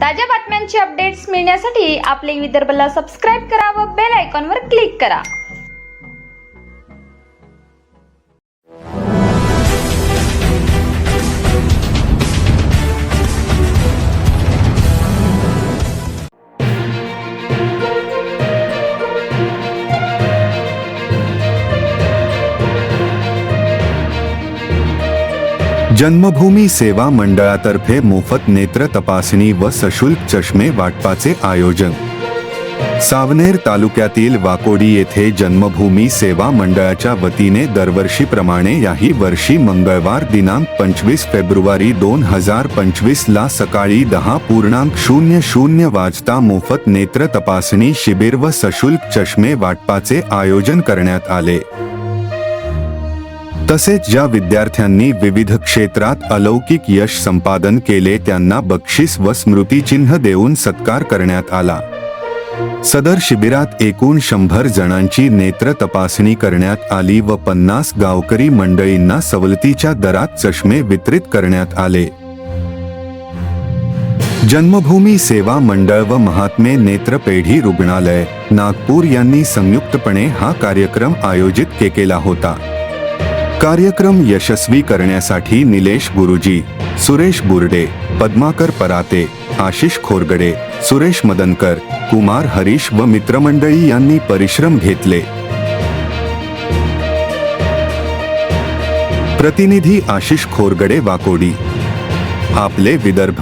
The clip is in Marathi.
ताज्या बातम्यांचे अपडेट्स मिळण्यासाठी आपले विदर्भला सबस्क्राईब करा व बेल आयकॉनवर क्लिक करा. जन्मभूमी सेवा मंडळातर्फे मोफत नेत्र तपासणी व सशुल्क चष्मे वाटपाचे आयोजन. सावनेर तालुक्यातील वाकोडी येथे जन्मभूमी सेवा मंडळाच्या वतीने दरवर्षीप्रमाणे याही वर्षी मंगळवार दिनांक पंचवीस फेब्रुवारी दोन हजार पंचवीसला सकाळी दहा पूर्णांक शून्य शून्य वाजता मोफत नेत्र तपासणी शिबिर व सशुल्क चष्मे वाटपाचे आयोजन करण्यात आले. तसेच ज्या विद्यार्थ्यांनी विविध क्षेत्रात अलौकिक यश संपादन केले त्यांना बक्षीस व स्मृतिचिन्ह देऊन सत्कार करण्यात आला. सदर शिबिरात एकूण शंभर जणांची नेत्र तपासणी करण्यात आली व पन्नास गावकरी मंडळींना सवलतीच्या दरात चष्मे वितरित करण्यात आले. जन्मभूमी सेवा मंडळ व महात्मे नेत्रपेढी रुग्णालय नागपूर यांनी संयुक्तपणे हा कार्यक्रम आयोजित केला होता. कार्यक्रम यशस्वी करण्यासाठी निलेश गुरुजी सुरेश बुर्डे पद्माकर पराते आशिष खोरगडे सुरेश मदनकर कुमार हरीश व मित्रमंडळी यांनी परिश्रम घेतले. प्रतिनिधी आशिष खोरगडे वाकोडी. आपले विदर्भ.